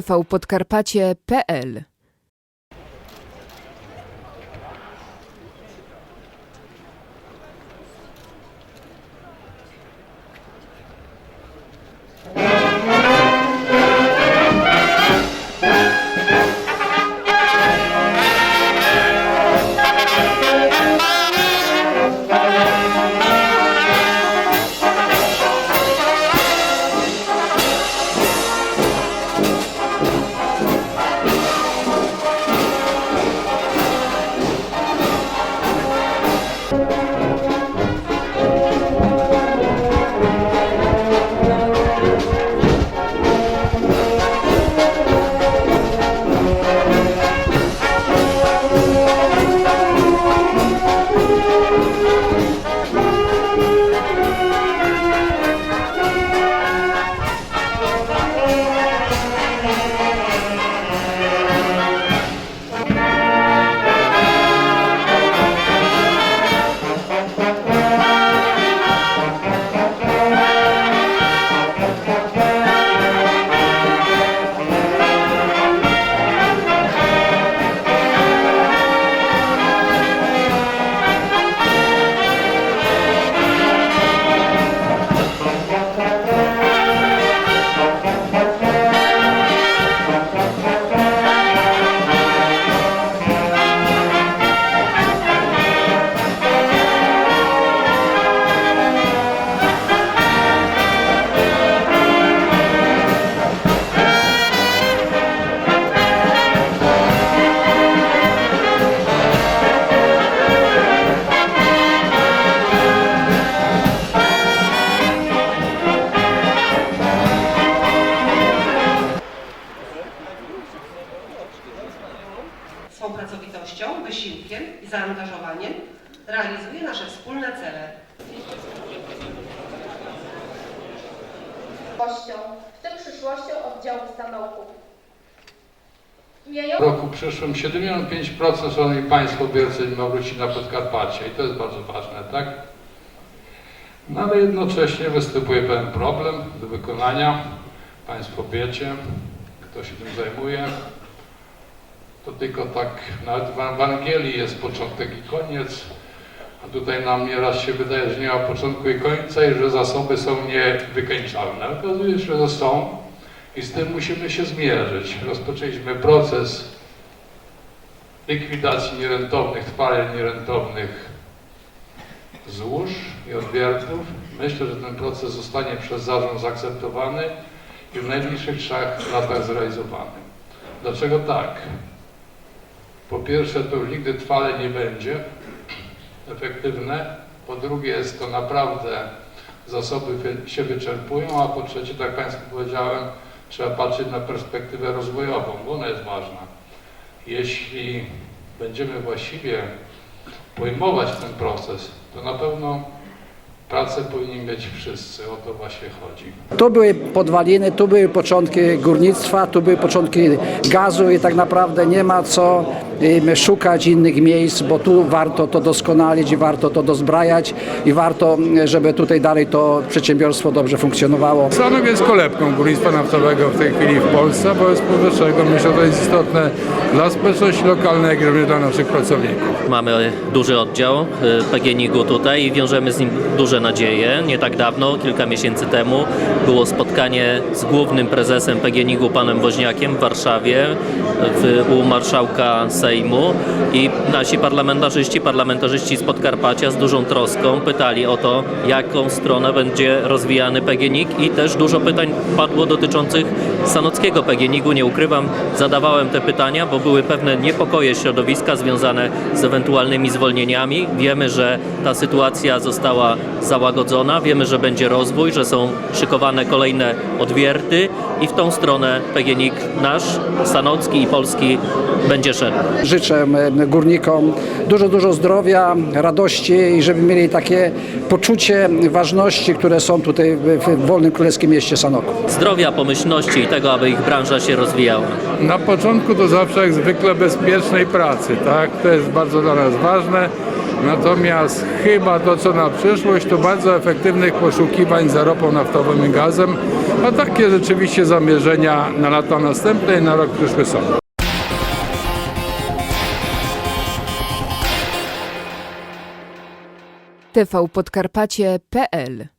tvpodkarpacie.pl wysiłkiem i zaangażowaniem realizuje nasze wspólne cele. w tym przyszłością oddziału Stanoków. W roku przyszłym 75% Szanowni Państwo obiercy ma wrócić na Podkarpacie i to jest bardzo ważne, tak? No ale jednocześnie występuje pewien problem do wykonania. Państwo wiecie, kto się tym zajmuje. To tylko tak, nawet w Ewangelii jest początek i koniec, a tutaj nam nieraz się wydaje, że nie ma początku i końca i że zasoby są niewykańczalne. Okazuje się, że są i z tym musimy się zmierzyć. Rozpoczęliśmy proces likwidacji nierentownych, trwale nierentownych złóż i odwiertów. Myślę, że ten proces zostanie przez zarząd zaakceptowany i w najbliższych trzech latach zrealizowany. Dlaczego tak? Po pierwsze, to już nigdy trwale nie będzie efektywne. Po drugie, jest to naprawdę zasoby się wyczerpują, a po trzecie, tak jak Państwu powiedziałem, trzeba patrzeć na perspektywę rozwojową, bo ona jest ważna. Jeśli będziemy właściwie pojmować ten proces, to na pewno pracę powinni mieć wszyscy, o to właśnie chodzi. Tu były podwaliny, tu były początki górnictwa, tu były początki gazu i tak naprawdę nie ma co szukać innych miejsc, bo tu warto to doskonalić i warto to dozbrajać i warto, żeby tutaj dalej to przedsiębiorstwo dobrze funkcjonowało. Stanów jest kolebką górnictwa naftowego w tej chwili w Polsce, bo jest powyżej czego myślę, że to jest istotne dla społeczności lokalnej, jak również dla naszych pracowników. Mamy duży oddział y, PGNiG-u tutaj i wiążemy z nim duże nadzieje. Nie tak dawno, kilka miesięcy temu, było spotkanie z głównym prezesem PGNiG-u, panem Woźniakiem w Warszawie w, u marszałka Sejmu i nasi parlamentarzyści, parlamentarzyści z Podkarpacia z dużą troską pytali o to, jaką stronę będzie rozwijany PGNiG i też dużo pytań padło dotyczących sanockiego PGNiG-u. Nie ukrywam, zadawałem te pytania, bo były pewne niepokoje środowiska związane z ewentualnymi zwolnieniami. Wiemy, że ta sytuacja została załagodzona, wiemy, że będzie rozwój, że są szykowane kolejne odwierty i w tą stronę PGNiG nasz, sanocki i polski będzie szedł. Życzę górnikom dużo, dużo zdrowia, radości i żeby mieli takie poczucie ważności, które są tutaj w, w wolnym królewskim mieście Sanoku. Zdrowia, pomyślności i tego, aby ich branża się rozwijała. Na początku to zawsze jak zwykle bezpiecznej pracy, tak? To jest bardzo dla nas ważne. Natomiast chyba to, co na przyszłość, to bardzo efektywnych poszukiwań za ropą naftową i gazem, a takie rzeczywiście zamierzenia na lata następne i na rok przyszły są. tvpodkarpacie.pl